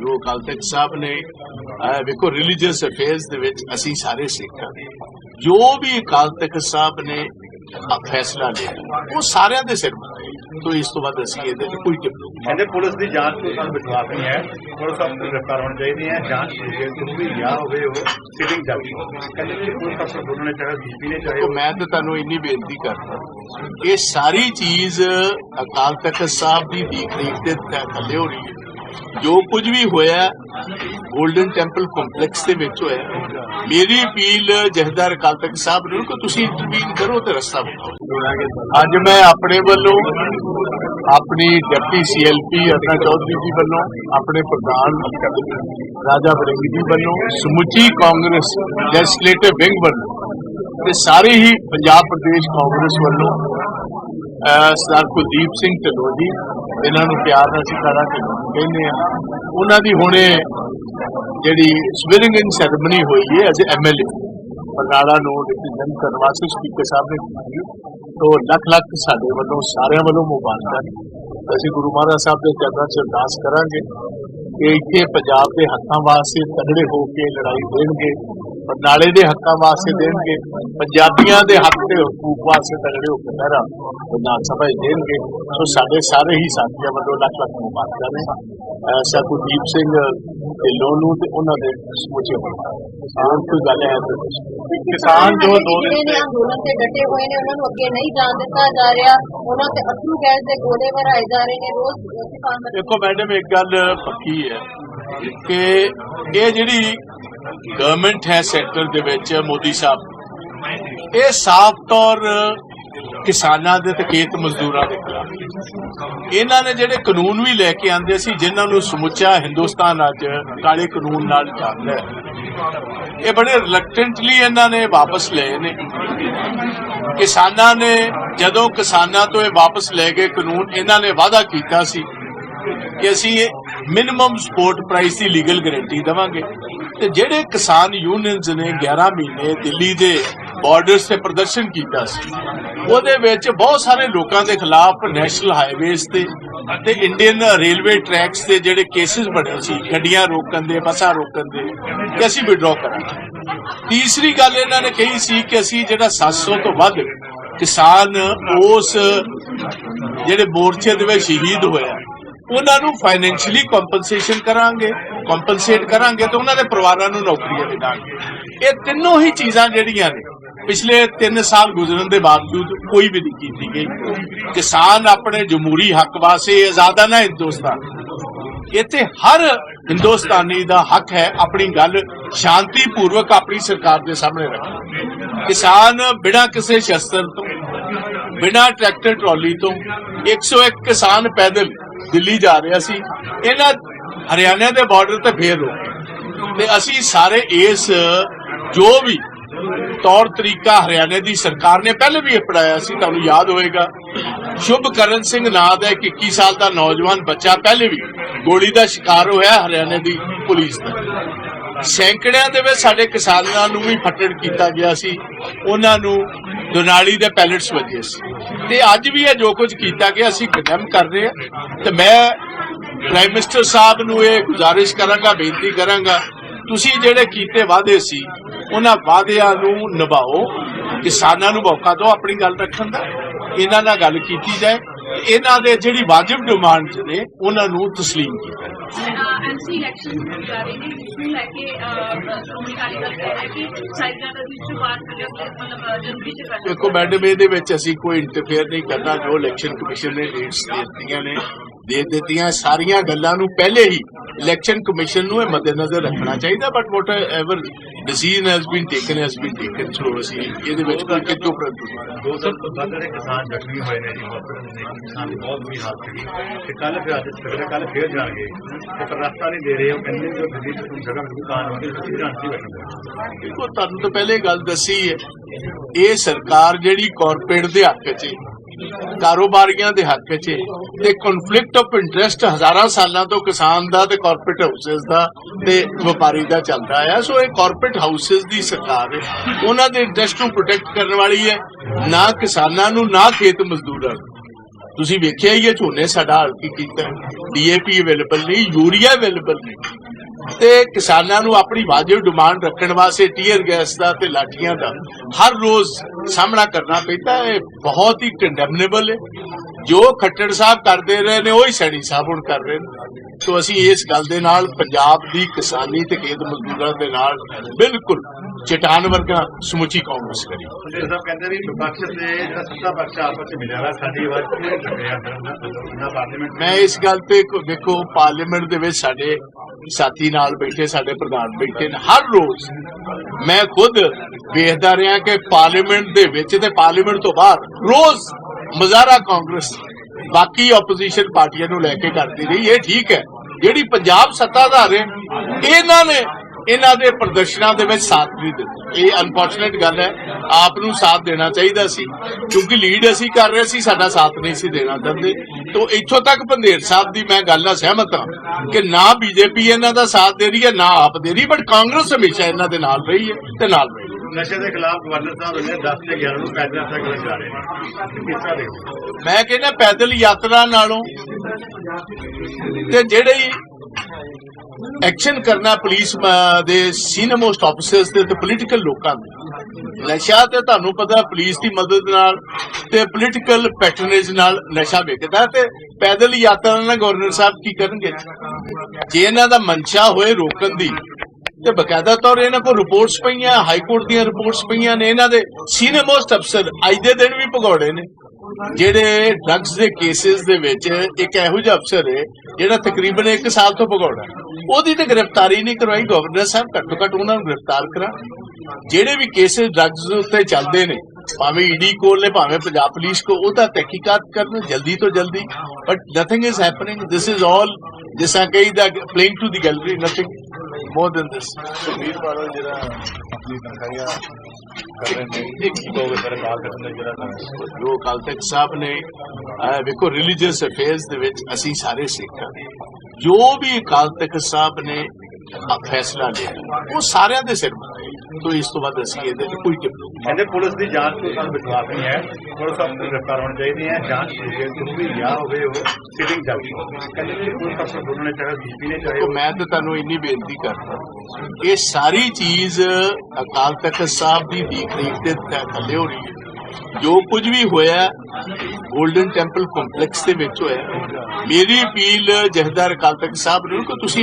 ਜੋ ਅਕਾਲ ਤਖਤ ਸਾਹਿਬ ਨੇ ਵੇਖੋ ਰਿਲੀਜੀਅਸ ਅਫੇਅਰਸ ਦੇ ਵਿੱਚ ਅਸੀਂ ਸਾਰੇ ਸਿੱਖ ਹਾਂ ਜੋ ਵੀ ਅਕਾਲ ਤਖਤ ਸਾਹਿਬ ਨੇ ਫੈਸਲਾ ਲਿਆ ਉਹ ਸਾਰਿਆਂ ਦੇ ਸਿਰ ਤੋਂ ਇਸ ਤੋਂ ਬਾਅਦ ਅਸੀਂ ਇਹਦੇ 'ਚ ਕੋਈ ਕਹਿੰਦੇ ਪੁਲਿਸ ਦੀ ਜਾਂਚ ਤੋਂ ਸਾਨੂੰ ਵਿਸ਼ਵਾਸ ਨਹੀਂ ਹੈ। ਪੁਲਿਸ ਅਫਸਰ ਗ੍ਰਿਫਤਾਰ ਹੋਣੇ ਚਾਹੀਦੇ ਹੈ। ਜਾਂਚ ਹੋਈ ਹੈ ਜੋ ਵੀ ਰਿਹਾ ਹੋਵੇ ਉਹ ਸਿਟਿੰਗ ਜੱਜ ਕਹਿੰਦੇ ਕਿ ਪੁਲਿਸ ਅਫਸਰ ਦੋਨੋਂ ਨੇ ਚਾਹੇ ਡੀਪੀ ਨੇ ਚਾਹੇ ਦੇਖੋ ਮੈਂ ਤਾਂ ਤੁਹਾਨੂੰ ਇੰਨੀ ਬੇਨਤੀ ਕਰਦਾ ਇਹ ਸਾਰੀ ਚੀਜ਼ ਅਕਾਲ ਤਖਤ ਸਾਹਿਬ ਦੀ ਦੇਖ ਰੇਖ ਦੇ ਥੱਲੇ ਹੋ ਰਹੀ ਹੈ। ਜੋ ਕੁਝ ਵੀ ਹੋਇਆ 골ਡਨ ਟੈਂਪਲ ਕੰਪਲੈਕਸ ਦੇ ਵਿੱਚ ਹੋਇਆ। ਮੇਰੀ ਅਪੀਲ ਜਹਦਾਰ ਅਕਾਲ ਤਖਤ ਸਾਹਿਬ ਨੂੰ ਕਿ ਤੁਸੀਂ ਇੰਟਰਵੀਨ ਕਰੋ ਤੇ ਰਸਤਾ ਬਣਾਓ। ਅੱਜ ਮੈਂ ਆਪਣੇ ਵੱਲੋਂ, ਆਪਣੀ ਡਿਪਟੀ ਸੀਐਲਪੀ ਅਰਨਾ ਚੌਧਰੀ ਜੀ ਵੱਲੋਂ, ਆਪਣੇ ਪ੍ਰਧਾਨ ਰਾਜਾ ਬਰੇਂਗੀ ਜੀ ਵੱਲੋਂ, ਸਮੁੱਚੀ ਕਾਂਗਰਸ ਲੈਜਿਸਲੇਟਿਵ ਵਿੰਗ ਵੱਲੋਂ ਤੇ ਸਾਰੇ ਹੀ ਪੰਜਾਬ ਪ੍ਰਦੇਸ਼ ਕਾਂਗਰਸ ਵੱਲੋਂ ਸਰਦਾਰ ਕੁਲਦੀਪ ਸਿੰਘ ਢਿੱਲੋਂ ਜੀ, ਇਹਨਾਂ ਨੂੰ ਪਿਆਰ ਨਾਲ ਅਸੀਂ ਸਾਰਾ ਕਹਿੰਦੇ ਆ, ਉਹਨਾਂ ਦੀ ਹੁਣੇ ਜਿਹੜੀ ਸਵੀਰਿੰਗ ਇਨ ਸੈਰੇਮਨੀ ਹੋਈ ਹੈ ਐਜ਼ ਐਮਐਲਏ ਬਰਨਾਲਾ ਨੂੰ ਰਿਪਰੈਜ਼ੈਂਟ ਕਰਨ ਵਾਸਤੇ ਸਪੀਕਰ ਸਾਹਿਬ ਨੇ ਕੀਤੀ ਤੋਂ ਲੱਖ ਲੱਖ ਸਾਡੇ ਵੱਲੋਂ, ਸਾਰਿਆਂ ਵੱਲੋਂ ਮੁਬਾਰਕਾਂ ਅਸੀਂ ਗੁਰੂ ਮਹਾਰਾਜ ਸਾਹਿਬ ਦੇ ਚਰਨਾਂ 'ਚ ਅਰਦਾਸ ਕਰਾਂਗੇ ਕਿ ਇੱਥੇ ਪੰਜਾਬ ਦੇ ਹੱਕਾਂ ਵਾਸਤੇ ਤਗੜੇ ਹੋ ਕੇ ਲੜਾਈ ਦੇਣਗੇ ਬਰਨਾਲੇ ਦੇ ਹੱਕਾਂ ਵਾਸਤੇ ਦੇਣਗੇ ਪੰਜਾਬੀਆਂ ਦੇ ਹੱਕ ਤੇ ਹਕੂਕ ਵਾਸਤੇ ਤਗੜੇ ਹੋ ਕੇ ਲਹਿਰਾ ਵਿਧਾਨ ਸਭਾ ਦੇਣਗੇ ਸੋ ਸਾਡੇ ਸਾਰੇ ਹੀ ਸਾਥੀਆਂ ਵੱਲੋਂ ਲੱਖ ਲੱਖ ਮੁਬਾਰਕਾਂ ਨੇ ਐਸਾ ਕੁਲਦੀਪ ਸਿੰਘ ਢਿੱਲੋਂ ਨੂੰ ਤੇ ਉਹਨਾਂ ਦੇ ਸਮੁੱਚੇ। ਹੋਰ ਕੋਈ ਗੱਲ ਹੈ ਤਾਂ। ਕਿਸਾਨ ਜੋ ਦੋ ਦਿਨ ਨੇ ਅੰਦੋਲਨ ਤੇ ਡਟੇ ਹੋਏ ਨੇ ਉਹਨਾਂ ਨੂੰ ਅੱਗੇ ਨਹੀਂ ਜਾਣ ਦਿੱਤਾ ਜਾ ਰਿਹਾ ਉਹਨਾਂ ਤੇ ਅਥਰੂ ਗੈਸ ਦੇ ਗੋਲੇ ਭਰਾਏ ਜਾ ਰਹੇ ਨੇ ਰੋਜ਼ ਕਿਸਾਨ ਦੇਖੋ ਮੈਡਮ ਇੱਕ ਗੱਲ ਪੱਕੀ ਹੈ ਕਿ ਇਹ ਜਿਹੜੀ ਗਵਰਨਮੈਂਟ ਹੈ ਸੈਕਟਰ ਦੇ ਵਿੱਚ, ਮੋਦੀ ਸਾਹਿਬ। ਇਹ ਸਾਫ਼ ਤੌਰ ਕਿਸਾਨਾਂ ਦੇ ਤੇ ਖੇਤ ਮਜ਼ਦੂਰਾਂ ਦੇ ਖਿਲਾਫ। ਇਹਨਾਂ ਨੇ ਜਿਹੜੇ ਕਾਨੂੰਨ ਵੀ ਲੈ ਕੇ ਆਂਦੇ ਸੀ, ਜਿਨ੍ਹਾਂ ਨੂੰ ਸਮੁੱਚਾ ਹਿੰਦੁਸਤਾਨ ਅੱਜ ਕਾਲੇ ਕਾਨੂੰਨ ਨਾਲ ਜਾਣਦਾ ਹੈ। ਇਹ ਬੜੇ ਰਿਲੈਕਟੈਂਟਲੀ ਇਹਨਾਂ ਨੇ ਵਾਪਸ ਲਏ ਨੇ। ਕਿਸਾਨਾਂ ਨੇ, ਜਦੋਂ ਕਿਸਾਨਾਂ ਤੋਂ ਇਹ ਵਾਪਸ ਲੈ ਗਏ ਕਾਨੂੰਨ, ਇਹਨਾਂ ਨੇ ਵਾਅਦਾ ਕੀਤਾ ਸੀ ਕਿ ਅਸੀਂ ਮਿਨੀਮਮ ਸਪੋਰਟ ਪ੍ਰਾਈਸ ਦੀ ਲੀਗਲ ਗਾਰੰਟੀ ਦੇਵਾਂਗੇ। ਤੇ ਜਿਹੜੇ ਕਿਸਾਨ ਯੂਨੀਅਨਸ ਨੇ 11 ਮਹੀਨੇ ਦਿੱਲੀ ਦੇ ਬਾਰਡਰਸ ਤੇ ਪ੍ਰਦਰਸ਼ਨ ਕੀਤਾ ਸੀ, ਉਹਦੇ ਵਿੱਚ ਬਹੁਤ ਸਾਰੇ ਲੋਕਾਂ ਦੇ ਖਿਲਾਫ ਨੈਸ਼ਨਲ ਹਾਈਵੇਜ਼ ਤੇ ਤੇ ਇੰਡੀਅਨ ਰੇਲਵੇ ਟਰੈਕਸ ਤੇ ਜਿਹੜੇ ਕੇਸਿਸ ਬਣੇ ਸੀ, ਗੱਡੀਆਂ ਰੋਕਣ ਦੇ, ਬੱਸਾਂ ਰੋਕਣ ਦੇ ਕਿ ਅਸੀਂ ਵਿਡਰਾਅ ਕਰਾਂਗੇ। ਤੀਸਰੀ ਗੱਲ ਇਹਨਾਂ ਨੇ ਕਹੀ ਸੀ ਕਿ ਅਸੀਂ ਜਿਹੜਾ 700 ਤੋਂ ਵੱਧ ਕਿਸਾਨ ਉਸ ਜਿਹੜੇ ਮੋਰਚੇ ਦੇ ਵਿੱਚ ਸ਼ਹੀਦ ਹੋਇਆ ਉਹਨਾਂ ਨੂੰ ਫਾਈਨੈਂਸ਼ੀਅਲੀ ਕੰਪਨਸੇਸ਼ਨ ਕਰਾਂਗੇ। ਕੰਪਨਸੇਟ ਕਰਾਂਗੇ ਤੇ ਉਹਨਾਂ ਦੇ ਪਰਿਵਾਰਾਂ ਨੂੰ ਨੌਕਰੀਆਂ ਦੇ ਦਾਂਗੇ। ਇਹ ਤਿੰਨੋਂ ਹੀ ਚੀਜ਼ਾਂ ਜਿਹੜੀਆਂ ਨੇ, ਪਿਛਲੇ 3 ਸਾਲ ਗੁਜ਼ਰਨ ਦੇ ਬਾਵਜੂਦ ਕੋਈ ਵੀ ਨਹੀਂ ਕੀਤੀ ਗਈ। ਕਿਸਾਨ ਆਪਣੇ ਜਮਹੂਰੀ ਹੱਕ ਵਾਸਤੇ ਆਜ਼ਾਦਾਨਾ ਹਿੰਦੁਸਤਾਨ। ਇੱਥੇ ਹਰ ਹਿੰਦੁਸਤਾਨੀ ਦਾ ਹੱਕ ਹੈ ਆਪਣੀ ਗੱਲ ਸ਼ਾਂਤੀਪੂਰਵਕ ਆਪਣੀ ਸਰਕਾਰ ਦੇ ਸਾਹਮਣੇ ਰੱਖਣਾ। ਕਿਸਾਨ ਬਿਨਾਂ ਕਿਸੇ ਸ਼ਸਤਰ ਤੋਂ, ਬਿਨਾਂ ਟਰੈਕਟਰ ਟਰਾਲੀ ਤੋਂ 101 ਕਿਸਾਨ ਪੈਦਲ ਦਿੱਲੀ ਜਾ ਰਿਹਾ ਸੀ। ਇਹਨਾਂ ਹਰਿਆਣਾ ਦੇ ਬਾਰਡਰ ਤੇ ਫੇਰ ਹੋ ਤੇ ਅਸੀਂ ਸਾਰੇ ਇਸ, ਜੋ ਵੀ ਤੌਰ ਤਰੀਕਾ ਹਰਿਆਣੇ ਦੀ ਸਰਕਾਰ ਨੇ ਪਹਿਲੇ ਵੀ ਅਪਣਾਇਆ ਸੀ, ਤੁਹਾਨੂੰ ਯਾਦ ਹੋਵੇਗਾ ਸ਼ੁਭਕਰਨ ਸਿੰਘ ਨਾਂ ਦਾ 21 ਸਾਲ ਦਾ ਨੌਜਵਾਨ ਬੱਚਾ, ਪਹਿਲੇ ਵੀ ਗੋਲੀ ਦਾ ਸ਼ਿਕਾਰ ਹੋਇਆ ਹਰਿਆਣੇ ਦੀ ਪੁਲਿਸ ਦਾ। ਸੈਂਕੜਿਆਂ ਦੇ ਵਿੱਚ ਸਾਡੇ ਕਿਸਾਨਾਂ ਨੂੰ ਵੀ ਫੱਟੜ ਕੀਤਾ ਗਿਆ ਸੀ। ਉਹਨਾਂ ਨੂੰ ਦੁਨਾਲੀ ਦੇ ਪੈਲਟਸ ਵਜੇ ਸੀ। ਤੇ ਅੱਜ ਵੀ ਇਹ ਜੋ ਕੁਝ ਕੀਤਾ ਗਿਆ, ਅਸੀਂ ਕੰਡੈਮ ਕਰ ਰਹੇ ਹਾਂ। ਤੇ ਮੈਂ ਪ੍ਰਾਈਮ ਮਿਨਿਸਟਰ ਸਾਹਿਬ ਨੂੰ ਇਹ ਗੁਜ਼ਾਰਿਸ਼ ਕਰਾਂਗਾ ਬੇਨਤੀ ਕਰਾਂਗਾ ਤੁਸੀਂ ਜਿਹੜੇ ਕੀਤੇ ਵਾਅਦੇ ਸੀ ਉਹਨਾਂ ਵਾਅਦਿਆਂ ਨੂੰ ਨਿਭਾਓ ਕਿਸਾਨਾਂ ਨੂੰ ਮੌਕਾ ਦਿਓ ਆਪਣੀ ਗੱਲ ਰੱਖਣ ਦਾ ਇਹਨਾਂ ਨਾਲ ਗੱਲ ਕੀਤੀ ਜਾਏ ਤੇ ਇਹਨਾਂ ਦੇ ਜਿਹੜੀ ਵਾਜਿਬ ਡਿਮਾਂਡਸ ਨੇ ਉਹਨਾਂ ਨੂੰ تسلیم ਕੀਤਾ ਜਾਏ ਐਮਸੀ ਇਲੈਕਸ਼ਨ ਜਾ ਰਹੇ ਨੇ ਜਿਸ ਨੂੰ ਲੈ ਕੇ ਅਹ, ਸ਼੍ਰੋਮਣੀ ਅਕਾਲੀ ਦਲ ਕਹਿ ਰਿਹਾ ਕਿ ਸਾਈਡਾਂ ਦਾ ਵਿੱਚ ਬਾਤ ਕਰਿਆ ਮਤਲਬ ਅਹ, ਜਨਵਰੀ ਚ ਕਰਨਾ ਦੇਖੋ ਮੈਡਮ ਇਹਦੇ ਵਿੱਚ ਅਸੀਂ ਕੋਈ ਇੰਟਰਫੇਅਰ ਨਹੀਂ ਕਰਨਾ ਜੋ ਇਲੈਕਸ਼ਨ ਕਮਿਸ਼ਨ ਨੇ ਡੇਟਸ ਦੇ ਦਿੱਤੀਆਂ ਨੇ ਦੇ ਦਿੱਤੀਆਂ ਸਾਰੀਆਂ ਗੱਲਾਂ ਨੂੰ ਪਹਿਲੇ ਹੀ ਇਲੈਕਸ਼ਨ ਕਮਿਸ਼ਨ ਨੂੰ ਇਹ ਮੱਦੇਨਜ਼ਰ ਰੱਖਣਾ ਚਾਹੀਦਾ but whatever decision has been taken has been taken so ਅਸੀਂ ਇਹਦੇ ਵਿੱਚ ਕੋਈ ਕਿਤੋਂ ਪ੍ਰੰਤੂ ਦੋ ਸੌ ਤੋਂ ਵੱਧ ਜਿਹੜੇ ਕਿਸਾਨ ਜ਼ਖਮੀ ਹੋਏ ਨੇ ਜੀ ਕਿਸਾਨ ਦੀ ਬਹੁਤ ਬੁਰੀ ਹਾਲਤ ਸੀਗੀ। ਤੇ ਕੱਲ ਫਿਰ ਅੱਜ ਸਵੇਰੇ ਕੱਲ ਫੇਰ ਜਾਣਗੇ। ਤੇ ਪਰ ਰਸਤਾ ਨਹੀਂ ਦੇ ਰਹੇ ਉਹ ਕਹਿੰਦੇ ਕਿ ਦਿੱਲੀ ਕੋਈ ਜਗ੍ਹਾ ਮਿਲੂ ਤਾਂ ਉਹਦੇ ਵਿੱਚ ਰਾਂਚੀ ਬੈਠਣਾ ਦੇਖੋ ਤੁਹਾਨੂੰ ਤਾਂ ਪਹਿਲੇ ਗੱਲ ਦੱਸੀ ਹੈ ਇਹ ਸਰਕਾਰ ਜਿਹੜੀ ਕਾਰਪੋਰੇਟ ਦੇ ਹੱਕ 'ਚ ਹੈ, ਕਾਰੋਬਾਰੀਆਂ ਦੇ ਹੱਕ 'ਚ ਤੇ ਕਨਫਲਿਕਟ ਆਫ ਇੰਟਰਸਟ ਹਜ਼ਾਰਾਂ ਸਾਲਾਂ ਤੋਂ ਕਿਸਾਨ ਦਾ ਤੇ ਕਾਰਪੋਰੇਟ ਹਾਊਸਸ ਦਾ ਤੇ ਵਪਾਰੀ ਦਾ ਚੱਲਦਾ ਆਇਆ। ਸੋ ਇਹ ਕਾਰਪੋਰੇਟ ਹਾਊਸਸ ਦੀ ਸਰਕਾਰ ਹੈ। ਉਹਨਾਂ ਦੇ ਇੰਟਰਸਟ ਨੂੰ ਪ੍ਰੋਟੈਕਟ ਕਰਨ ਵਾਲੀ ਹੈ। ਨਾ ਕਿਸਾਨਾਂ ਨੂੰ, ਨਾ ਖੇਤ ਮਜ਼ਦੂਰਾਂ ਨੂੰ। ਤੁਸੀਂ ਵੇਖਿਆ ਹੀ ਹੈ, ਝੋਨੇ ਸਾਡਾ ਹਾਲ ਕੀ ਕੀਤਾ ਡੀਏਪੀ ਅਵੇਲੇਬਲ ਨਹੀਂ, ਯੂਰੀਆ ਅਵੇਲੇਬਲ ਨਹੀਂ। ਤੇ ਕਿਸਾਨਾਂ ਨੂੰ ਆਪਣੀ ਵਾਜਿਬ ਡਿਮਾਂਡ ਰੱਖਣ ਵਾਸਤੇ ਟੀਅਰ ਗੈਸ ਦਾ ਤੇ ਲਾਠੀਆਂ ਦਾ ਹਰ ਰੋਜ਼ ਸਾਹਮਣਾ ਕਰਨਾ ਪੈਂਦਾ ਹੈ। ਬਹੁਤ ਹੀ ਕੰਡੈਮਨੇਬਲ ਹੈ। ਜੋ ਖੱਟੜ ਸਾਹਿਬ ਕਰਦੇ ਰਹੇ ਨੇ, ਉਹੀ ਸੈਣੀ ਸਾਹਿਬ ਹੁਣ ਕਰ ਰਹੇ ਨੇ। ਸੋ ਅਸੀਂ ਇਸ ਗੱਲ ਦੇ ਨਾਲ, ਪੰਜਾਬ ਦੀ ਕਿਸਾਨੀ ਤੇ ਖੇਤ ਮਜ਼ਦੂਰਾਂ ਦੇ ਨਾਲ ਬਿਲਕੁਲ ਚਟਾਨ ਵਰਗਾ ਸਮੁੱਚੀ ਕਾਂਗਰਸ ਕਰੀ। ਸੁਨੀਲ ਸਾਹਿਬ ਕਹਿੰਦੇ ਵੀ ਵਿਪਕਸ਼ ਤੇ ਸੱਤਾ ਪਕਸ਼ ਆਪਸ ਵਿੱਚ ਮਿਲਿਆ ਸਾਡੀ ਆਵਾਜ਼ ਪਾਰਲੀਮੈਂਟ ਮੈਂ ਇਸ ਗੱਲ ਤੇ ਕੋ- ਦੇਖੋ ਪਾਰਲੀਮੈਂਟ ਦੇ ਵਿੱਚ ਸਾਡੇ ਸਾਥੀ ਨਾਲ ਬੈਠੇ, ਸਾਡੇ ਪ੍ਰਧਾਨ ਬੈਠੇ ਨੇ, ਹਰ ਰੋਜ਼ ਮੈਂ ਖੁਦ ਵੇਖਦਾ ਰਿਹਾ ਕਿ ਪਾਰਲੀਮੈਂਟ ਦੇ ਵਿੱਚ ਤੇ ਪਾਰਲੀਮੈਂਟ ਤੋਂ ਬਾਹਰ ਰੋਜ਼ ਮਜ਼ਾਰਾ ਕਾਂਗਰਸ ਬਾਕੀ ਆਪੋਜੀਸ਼ਨ ਪਾਰਟੀਆਂ ਨੂੰ ਲੈ ਕੇ ਕਰਦੀ ਰਹੀ। ਇਹ ਠੀਕ ਹੈ, ਜਿਹੜੀ ਪੰਜਾਬ ਸੱਤਾਧਾਰ ਹੈ, ਇਹਨਾਂ ਨੇ ਇਹਨਾਂ ਦੇ ਪ੍ਰਦਰਸ਼ਨਾਂ ਦੇ ਵਿੱਚ ਸਾਥ ਨਹੀਂ ਦਿੱਤਾ। ਇਹ ਅਨਫੋਰਚੂਨੇਟ ਗੱਲ ਹੈ, ਆਪ ਨੂੰ ਸਾਥ ਦੇਣਾ ਚਾਹੀਦਾ ਸੀ, ਕਿਉਂਕਿ ਲੀਡ ਅਸੀਂ ਕਰ ਰਹੇ ਸੀ, ਸਾਡਾ ਸਾਥ ਨਹੀਂ ਸੀ ਦੇਣਾ ਚਾਹੁੰਦੇ। ਤੋਂ ਇੱਥੋਂ ਤੱਕ ਪੰਧੇਰ ਸਾਹਿਬ ਦੀ ਮੈਂ ਗੱਲ ਨਾਲ ਸਹਿਮਤ ਹਾਂ ਕਿ ਨਾ ਬੀਜੇਪੀ ਇਹਨਾਂ ਦਾ ਸਾਥ ਦੇ ਰਹੀ ਹੈ ਨਾ ਆਪ ਦੇ ਰਹੀ ਬਟ ਕਾਂਗਰਸ ਹਮੇਸ਼ਾ ਇਹਨਾਂ ਦੇ ਨਾਲ ਰਹੀ ਹੈ ਤੇ ਨਾਲ ਰਹੀ ਨਸ਼ੇ ਦੇ ਖਿਲਾਫ ਗਵਰਨਰ ਸਾਹਿਬ ਨੇ 10 ਤੇ 11 ਨੂੰ ਪੈਦਲ ਯਾਤਰਾ ਕਰਨ ਜਾ ਰਹੇ ਨੇ। ਮੈਂ ਕਹਿੰਦਾ ਪੈਦਲ ਯਾਤਰਾ ਨਾਲੋਂ ਤੇ ਜਿਹੜੇ ਐਕਸ਼ਨ ਕਰਨਾ ਪੁਲਿਸ ਦੇ ਸੀਨੀਅਰ ਮੋਸਟ ਆਫੀਸਰਸ ਤੇ ਪੋਲੀਟੀਕਲ ਲੋਕਾਂ ਦੇ। ਨਸ਼ਾ ਤੇ ਤੁਹਾਨੂੰ ਪਤਾ ਪੁਲਿਸ ਦੀ ਮਦਦ ਨਾਲ ਤੇ ਪੋਲੀਟੀਕਲ ਪੈਟਰਨੇਜ ਨਾਲ ਨਸ਼ਾ ਵਿਕਦਾ ਤੇ ਪੈਦਲ ਯਾਤਰਾ ਨਾਲ ਗਵਰਨਰ ਸਾਹਿਬ ਕੀ ਕਰਨਗੇ? ਜੇ ਇਹਨਾਂ ਦਾ ਮਨਸ਼ਾ ਹੋਏ ਰੋਕਣ ਦੀ, ਤੇ ਬਕਾਇਦਾ ਤੌਰ ਇਹਨਾਂ ਕੋਲ ਰਿਪੋਰਟਸ ਪਈਆਂ, ਹਾਈ ਕੋਰਟ ਦੀਆਂ ਰਿਪੋਰਟਸ ਪਈਆਂ ਨੇ, ਇਹਨਾਂ ਦੇ ਸੀਨੀਅਰ ਮੋਸਟ ਅਫਸਰ ਅੱਜ ਦੇ ਦਿਨ ਵੀ ਭਗੌੜੇ ਨੇ। ਜਿਹੜੇ ਡਰੱਗਸ ਦੇ ਕੇਸਿਸ ਦੇ ਵਿੱਚ ਇੱਕ ਇਹੋ ਜਿਹਾ ਅਫਸਰ ਹੈ, ਜਿਹੜਾ ਤਕਰੀਬਨ 1 ਸਾਲ ਤੋਂ ਭਗੌੜਾ ਉਹਦੀ ਤੇ ਗ੍ਰਿਫਤਾਰੀ ਨਹੀਂ ਕਰਵਾਈ ਗਵਰਨਰ ਸਾਹਿਬ ਘੱਟੋ ਘੱਟ ਉਹਨਾਂ ਨੂੰ ਗ੍ਰਿਫਤਾਰ ਕਰਾ। ਜਿਹੜੇ ਵੀ ਕੇਸਿਸ ਡਰੱਗਸ ਦੇ ਉੱਤੇ ਚੱਲਦੇ ਨੇ, ਭਾਵੇਂ ਈਡੀ ਕੋਲ ਨੇ, ਭਾਵੇਂ ਪੰਜਾਬ ਪੁਲਿਸ ਕੋ ਉਹਦਾ ਤਹਿਕੀਕਾਤ ਕਰਨ ਜਲਦੀ ਤੋਂ ਜਲਦੀ। But nothing is happening this is all ਜਿਸ ਤਰ੍ਹਾਂ ਕਹੀਦਾ playing to the gallery nothing more than this Sukhbir Badal ਜਿਹੜਾ ਆਪਣੀ ਤਨਖਾਹੀਆਂ ਕਰ ਰਹੇ ਨੇ ਇੱਕ ਦੋ ਵੇ ਕਾਲ ਕਰਨ ਦਾ ਜਿਹੜਾ ਜੋ ਅਕਾਲ ਤਖਤ ਸਾਹਿਬ ਨੇ ਵੇਖੋ ਰਿਲੀਜੀਅਸ ਅਫੇਅਰਸ ਦੇ ਵਿੱਚ ਅਸੀਂ ਸਾਰੇ ਸਿੱਖ ਹਾਂ। ਜੋ ਵੀ ਅਕਾਲ ਤਖਤ ਸਾਹਿਬ ਨੇ ਫੈਸਲਾ ਲਿਆ ਉਹ ਸਾਰਿਆਂ ਦੇ ਸਿਰ ਤੋਂ ਇਸ ਤੋਂ ਬਾਅਦ ਅਸੀਂ ਇਹਦੇ 'ਚ ਕੋਈ ਟਿੱਪਣੀ ਨਹੀਂ ਕਹਿੰਦੇ ਪੁਲਿਸ ਦੀ ਜਾਂਚ ਤੋਂ ਸਾਨੂੰ ਵਿਸ਼ਵਾਸ ਨਹੀਂ ਹੈ। ਪੁਲਿਸ ਅਫਸਰ ਗ੍ਰਿਫਤਾਰ ਹੋਣੇ ਚਾਹੀਦੇ ਹੈ। ਜਾਂਚ ਹੋਈ ਹੈ। ਜੋ ਵੀ ਰਿਹਾ ਹੋਵੇ ਉਹ ਸਿਟਿੰਗ ਜੱਜ ਕਹਿੰਦੇ ਵੀ ਪੁਲਿਸ ਅਫਸਰ ਨੇ ਚਾਹੇ ਡੀਪੀ ਨੇ ਚਾਹੇ ਮੈਂ ਤਾਂ ਤੁਹਾਨੂੰ ਇੰਨੀ ਬੇਨਤੀ ਕਰਦਾ ਇਹ ਸਾਰੀ ਚੀਜ਼ ਅਕਾਲ ਤਖਤ ਸਾਹਿਬ ਦੀ ਦੇਖ ਰੇਖ ਦੇ ਥ- ਥੱਲੇ ਹੋ ਰਹੀ ਹੈ। ਜੋ ਕੁਝ ਵੀ ਹੋਇਆ 골ਡਨ ਟੈਂਪਲ ਕੰਪਲੈਕਸ ਦੇ ਵਿੱਚ ਹੋਇਆ। ਮੇਰੀ ਅਪੀਲ ਜਹਦਾਰ ਅਕਾਲ ਤਖਤ ਸਾਹਿਬ ਨੂੰ ਕਿ ਤੁਸੀਂ